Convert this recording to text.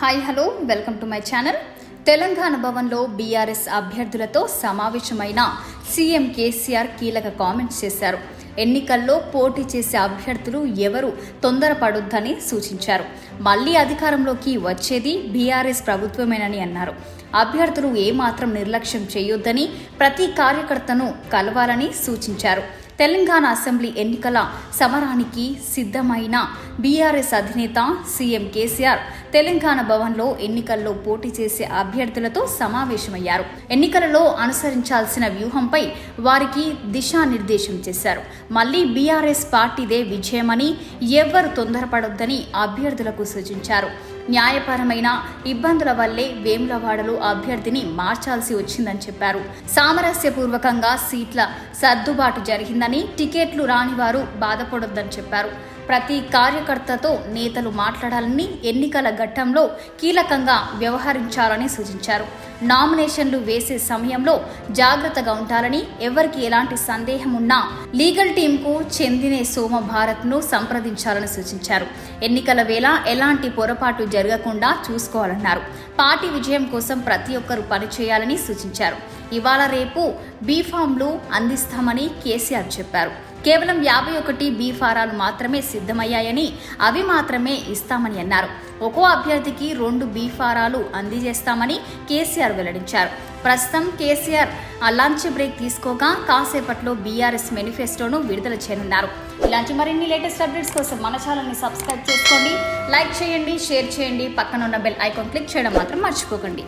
Hi hello welcome to my channel. Telangana భవన్లో BRS అభ్యర్థులతో సమావేశమైన CM KCR కీలక కామెంట్స్ చేశారు. ఎన్నికల్లో పోటీ చేసే అభ్యర్థులు ఎవరు తొందరపడొద్దని సూచించారు. మళ్ళీ అధికారంలోకి వచ్చేది బీఆర్ఎస్ ప్రభుత్వమేనని అన్నారు. అభ్యర్థులు ఏమాత్రం నిర్లక్ష్యం చేయొద్దని ప్రతి కార్యకర్తను కలవాలని సూచించారు. తెలంగాణ అసెంబ్లీ ఎన్నికల సమరానికి సిద్ధమైన బీఆర్ఎస్ అధినేత సీఎం కేసీఆర్ తెలంగాణ భవన్లో ఎన్నికల్లో పోటీ చేసే అభ్యర్థులతో సమావేశమయ్యారు. ఎన్నికలలో అనుసరించాల్సిన వ్యూహంపై వారికి దిశానిర్దేశం చేశారు. మళ్ళీ బీఆర్ఎస్ పార్టీదే విజయమని ఎవ్వరు తొందరపడొద్దని అభ్యర్థులకు సూచించారు. న్యాయపరమైన ఇబ్బందుల వల్లే వేములవాడలో అభ్యర్థిని మార్చాల్సి వచ్చిందని చెప్పారు. సామరస్యపూర్వకంగా సీట్ల సర్దుబాటు జరిగిందని టికెట్లు రాని వారు బాధపడొద్దని చెప్పారు. ప్రతి కార్యకర్తతో నేతలు మాట్లాడాలని ఎన్నికల ఘట్టంలో కీలకంగా వ్యవహరించాలని సూచించారు. నామినేషన్లు వేసే సమయంలో జాగ్రత్తగా ఉండాలని ఎవరికి ఎలాంటి సందేహం ఉన్నా లీగల్ టీంకు చెందిన సోమ భారత్ను సంప్రదించాలని సూచించారు. ఎన్నికల వేళ ఎలాంటి పొరపాటు జరగకుండా చూసుకోవాలన్నారు. పార్టీ విజయం కోసం ప్రతి ఒక్కరూ పనిచేయాలని సూచించారు. ఇవాళ రేపు బీఫామ్లు అందిస్తామని కేసీఆర్ చెప్పారు. కేవలం యాభై ఒకటి బీ ఫారాలు మాత్రమే సిద్ధమయ్యాయని అవి మాత్రమే ఇస్తామని అన్నారు. ఒక్కో అభ్యర్థికి రెండు బీ ఫారాలు అందజేస్తామని కేసీఆర్ వెల్లడించారు. ప్రస్తుతం కేసీఆర్ ఆ లంచ్ బ్రేక్ తీసుకోగా కాసేపట్లో బీఆర్ఎస్ మేనిఫెస్టోను విడుదల చేయనున్నారు. ఇలాంటి మరిన్ని లేటెస్ట్ అప్డేట్స్ కోసం మన ఛానల్ని సబ్స్క్రైబ్ చేసుకోండి లైక్ చేయండి షేర్ చేయండి పక్కన ఉన్న బెల్ ఐకాన్ క్లిక్ చేయడం మాత్రం మర్చిపోకండి.